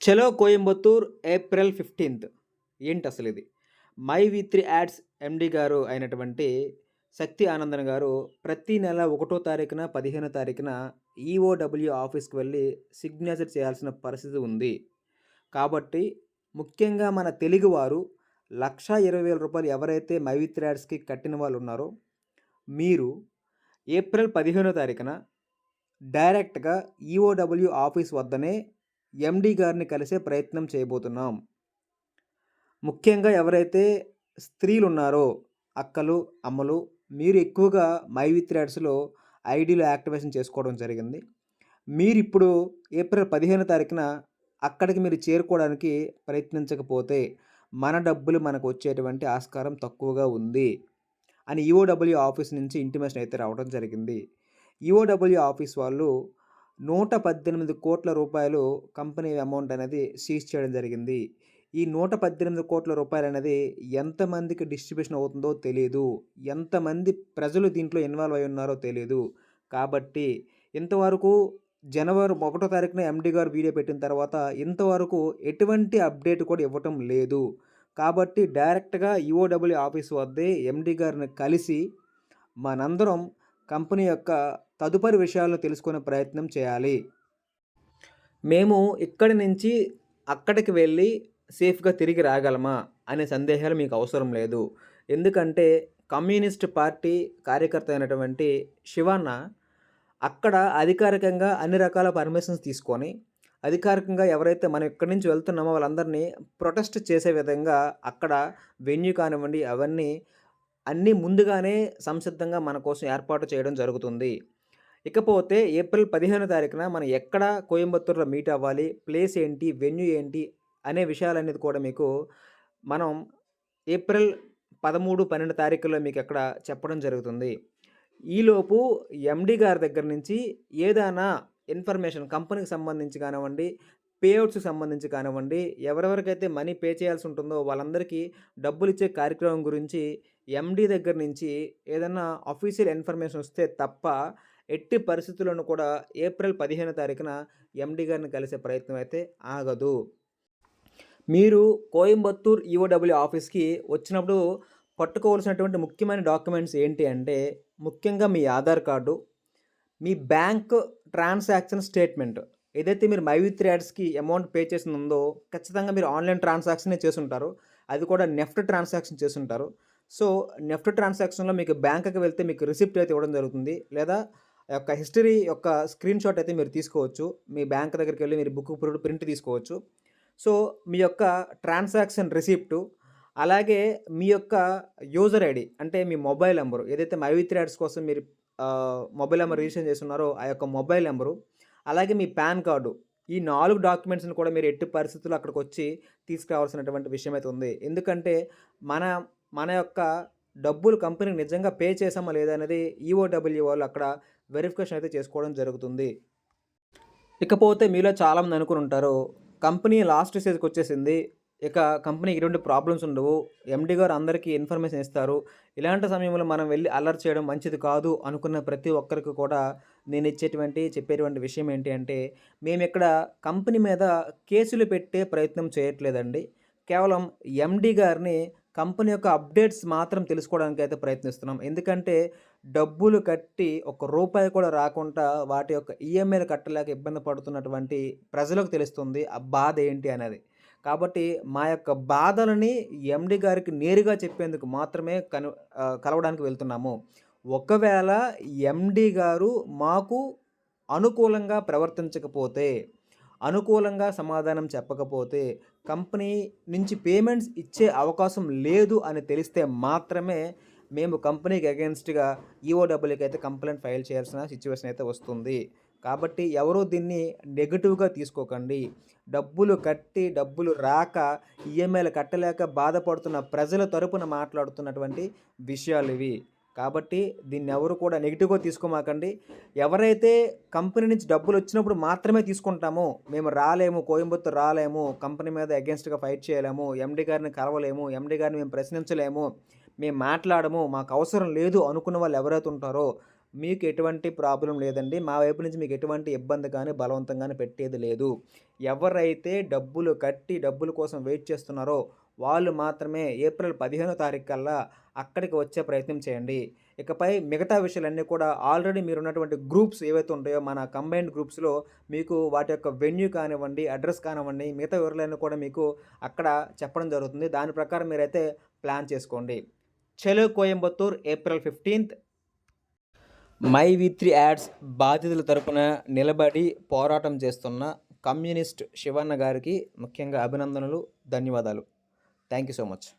చలో Coimbatore April fifteenth. ఏంటి అసలు ఇది my V three ads MD గారు అయినటువంటి శక్తి ఆనందన్ గారు ప్రతి నెల ఒకటో తారీఖున పదిహేనో తారీఖున ఈఓడబ్ల్యూ ఆఫీస్కి వెళ్ళి సిగ్నేచర్ చేయాల్సిన పరిస్థితి ఉంది. కాబట్టి ముఖ్యంగా మన తెలుగువారు లక్ష ఇరవై వేల రూపాయలు ఎవరైతే మై యాడ్స్కి కట్టిన వాళ్ళు ఉన్నారో మీరు ఏప్రిల్ పదిహేనో తారీఖున డైరెక్ట్గా ఈఓడబ్ల్యూ ఆఫీస్ వద్దనే ఎండి గారిని కలిసే ప్రయత్నం చేయబోతున్నాం. ముఖ్యంగా ఎవరైతే స్త్రీలు ఉన్నారో అక్కలు అమ్మలు మీరు ఎక్కువగా మై విత్ యాడ్స్లో ఐడీలో యాక్టివేషన్ చేసుకోవడం జరిగింది. మీరు ఇప్పుడు ఏప్రిల్ పదిహేను తారీఖున అక్కడికి మీరు చేరుకోవడానికి ప్రయత్నించకపోతే మన డబ్బులు మనకు వచ్చేటువంటి ఆస్కారం తక్కువగా ఉంది అని ఈఓడబ్ల్యూ ఆఫీస్ నుంచి ఇంటిమేషన్ అయితే రావడం జరిగింది. ఈఓడబ్ల్యూ ఆఫీస్ వాళ్ళు నూట పద్దెనిమిది కోట్ల రూపాయలు కంపెనీ అమౌంట్ అనేది సీజ్ చేయడం జరిగింది. ఈ నూట పద్దెనిమిది కోట్ల రూపాయలు అనేది ఎంతమందికి డిస్ట్రిబ్యూషన్ అవుతుందో తెలియదు ఎంతమంది ప్రజలు దీంట్లో ఇన్వాల్వ్ అయి ఉన్నారో తెలియదు కాబట్టి ఇంతవరకు జనవరి ఒకటో తారీఖున ఎండి గారు వీడియో పెట్టిన తర్వాత ఇంతవరకు ఎటువంటి అప్డేట్ కూడా ఇవ్వటం లేదు. కాబట్టి డైరెక్ట్గా ఈఓడబ్ల్యూ ఆఫీస్ వద్దే ఎండి గారిని కలిసి మనందరం కంపెనీ యొక్క తదుపరి విషయాలను తెలుసుకునే ప్రయత్నం చేయాలి. మేము ఇక్కడి నుంచి అక్కడికి వెళ్ళి సేఫ్గా తిరిగి రాగలమా అనే సందేహాలు మీకు అవసరం లేదు. ఎందుకంటే కమ్యూనిస్ట్ పార్టీ కార్యకర్త అయినటువంటి శివన్న అక్కడ అధికారికంగా అన్ని రకాల పర్మిషన్స్ తీసుకొని అధికారికంగా ఎవరైతే మనం ఇక్కడి నుంచి వెళ్తున్నామో వాళ్ళందరినీ ప్రొటెస్ట్ చేసే విధంగా అక్కడ వెన్యూ కానివ్వండి అవన్నీ అన్నీ ముందుగానే సంసిద్ధంగా మన కోసం ఏర్పాటు చేయడం జరుగుతుంది. ఇకపోతే ఏప్రిల్ పదిహేను తారీఖున మనం ఎక్కడ కోయంబత్తూరులో మీట్ అవ్వాలి ప్లేస్ ఏంటి వెన్యూ ఏంటి అనే విషయాలనేది కూడా మీకు మనం ఏప్రిల్ పదమూడు పన్నెండు తారీఖుల్లో మీకు అక్కడ చెప్పడం జరుగుతుంది. ఈలోపు ఎండి గారి దగ్గర నుంచి ఏదైనా ఇన్ఫర్మేషన్ కంపెనీకి సంబంధించి కానివ్వండి పేఅవుట్స్కి సంబంధించి కానివ్వండి ఎవరెవరికైతే మనీ పే చేయాల్సి ఉంటుందో వాళ్ళందరికీ డబ్బులు ఇచ్చే కార్యక్రమం గురించి ఎండి దగ్గర నుంచి ఏదైనా అఫీషియల్ ఇన్ఫర్మేషన్ వస్తే తప్ప ఎట్టి పరిస్థితుల్లోనూ కూడా ఏప్రిల్ పదిహేను తారీఖున ఎండి గారిని కలిసే ప్రయత్నం అయితే ఆగదు. మీరు కోయంబత్తూర్ ఈఓడబ్ల్యూ ఆఫీస్కి వచ్చినప్పుడు పట్టుకోవాల్సినటువంటి ముఖ్యమైన డాక్యుమెంట్స్ ఏంటి అంటే ముఖ్యంగా మీ ఆధార్ కార్డు మీ బ్యాంక్ ట్రాన్సాక్షన్ స్టేట్మెంట్. ఏదైతే మీరు మైవిత్ యాడ్స్కి అమౌంట్ పే చేసింది ఉందో ఖచ్చితంగా మీరు ఆన్లైన్ ట్రాన్సాక్షనే చేసుంటారు. అది కూడా నెఫ్ట్ ట్రాన్సాక్షన్ చేసుంటారు. సో నెఫ్ట్ ట్రాన్సాక్షన్లో మీకు బ్యాంక్కి వెళ్తే మీకు రిసిప్ట్ అయితే ఇవ్వడం జరుగుతుంది. లేదా ఆ యొక్క హిస్టరీ యొక్క స్క్రీన్ షాట్ అయితే మీరు తీసుకోవచ్చు. మీ బ్యాంక్ దగ్గరికి వెళ్ళి మీరు బుక్ ప్రింట్ తీసుకోవచ్చు. సో మీ యొక్క ట్రాన్సాక్షన్ రిసిప్టు అలాగే మీ యొక్క యూజర్ ఐడి అంటే మీ మొబైల్ నెంబరు. ఏదైతే మైవిత్ యాడ్స్ కోసం మీరు మొబైల్ నెంబర్ రిజిస్టర్ చేస్తున్నారో ఆ యొక్క మొబైల్ నెంబరు అలాగే మీ పాన్ కార్డు. ఈ నాలుగు డాక్యుమెంట్స్ని కూడా మీరు ఎట్టి పరిస్థితుల్లో అక్కడికి వచ్చి తీసుకురావాల్సినటువంటి విషయం అయితే ఉంది. ఎందుకంటే మన మన యొక్క డబ్బులు కంపెనీకి నిజంగా పే చేసామా లేదా అనేది ఈఓడబ్ల్యూ వాళ్ళు అక్కడ వెరిఫికేషన్ అయితే చేసుకోవడం జరుగుతుంది. ఇకపోతే మీలో చాలామంది అనుకుని ఉంటారు కంపెనీ లాస్ట్ స్టేజ్కి వచ్చేసింది ఇక కంపెనీకి ఎటువంటి ప్రాబ్లమ్స్ ఉండవు ఎండి గారు అందరికీ ఇన్ఫర్మేషన్ ఇస్తారు ఇలాంటి సమయంలో మనం వెళ్ళి అలర్ట్ చేయడం మంచిది కాదు అనుకున్న ప్రతి ఒక్కరికి కూడా నేను ఇచ్చేటువంటి చెప్పేటువంటి విషయం ఏంటి అంటే మేము ఇక్కడ కంపెనీ మీద కేసులు పెట్టే ప్రయత్నం చేయట్లేదండి. కేవలం ఎండి గారిని కంపెనీ యొక్క అప్డేట్స్ మాత్రం తెలుసుకోవడానికి అయితే ప్రయత్నిస్తున్నాం. ఎందుకంటే డబ్బులు కట్టి ఒక రూపాయి కూడా రాకుండా వాటి యొక్క ఈఎంఐలు కట్టలేక ఇబ్బంది పడుతున్నటువంటి ప్రజలకు తెలుస్తుంది ఆ బాధ ఏంటి అనేది. కాబట్టి మా యొక్క బాధలని ఎండి గారికి నేరుగా చెప్పేందుకు మాత్రమే కను కలవడానికి వెళ్తున్నాము. ఒకవేళ ఎండి గారు మాకు అనుకూలంగా ప్రవర్తించకపోతే అనుకూలంగా సమాధానం చెప్పకపోతే కంపెనీ నుంచి పేమెంట్స్ ఇచ్చే అవకాశం లేదు అని తెలిస్తే మాత్రమే మేము కంపెనీకి అగెన్స్ట్గా ఈఓడబ్ల్యూకి అయితే కంప్లైంట్ ఫైల్ చేయాల్సిన సిచ్యువేషన్ అయితే వస్తుంది. కాబట్టి ఎవరూ దీన్ని నెగిటివ్గా తీసుకోకండి. డబ్బులు కట్టి డబ్బులు రాక ఈఎంఐలు కట్టలేక బాధపడుతున్న ప్రజల తరపున మాట్లాడుతున్నటువంటి విషయాలు ఇవి. కాబట్టి దీన్ని ఎవరు కూడా నెగిటివ్గా తీసుకోమాకండి. ఎవరైతే కంపెనీ నుంచి డబ్బులు వచ్చినప్పుడు మాత్రమే తీసుకుంటామో మేము రాలేము కోయంబత్తూరు రాలేము కంపెనీ మీద అగెన్స్ట్గా ఫైట్ చేయలేము ఎండి గారిని కలవలేము ఎండి గారిని మేము ప్రశ్నించలేము మేము మాట్లాడము మాకు అవసరం లేదు అనుకున్న వాళ్ళు ఎవరైతే ఉంటారో మీకు ఎటువంటి ప్రాబ్లం లేదండి. మా వైపు నుంచి మీకు ఎటువంటి ఇబ్బంది కానీ బలవంతం కానీ పెట్టేది లేదు. ఎవరైతే డబ్బులు కట్టి డబ్బుల కోసం వెయిట్ చేస్తున్నారో వాళ్ళు మాత్రమే ఏప్రిల్ పదిహేనో తారీఖు కల్లా అక్కడికి వచ్చే ప్రయత్నం చేయండి. ఇకపై మిగతా విషయాలన్నీ కూడా ఆల్రెడీ మీరు ఉన్నటువంటి గ్రూప్స్ ఏవైతే ఉంటాయో మన కంబైన్డ్ గ్రూప్స్లో మీకు వాటి యొక్క వెన్యూ కానివ్వండి అడ్రస్ కానివ్వండి మిగతా వివరాలన్నీ కూడా మీకు అక్కడ చెప్పడం జరుగుతుంది. దాని ప్రకారం మీరైతే ప్లాన్ చేసుకోండి. చెలో Coimbatore April fifteenth. My V three ads బాధితుల తరపున నిలబడి పోరాటం చేస్తున్న కమ్యూనిస్ట్ శివన్న గారికి ముఖ్యంగా అభినందనలు ధన్యవాదాలు. Thank you so much.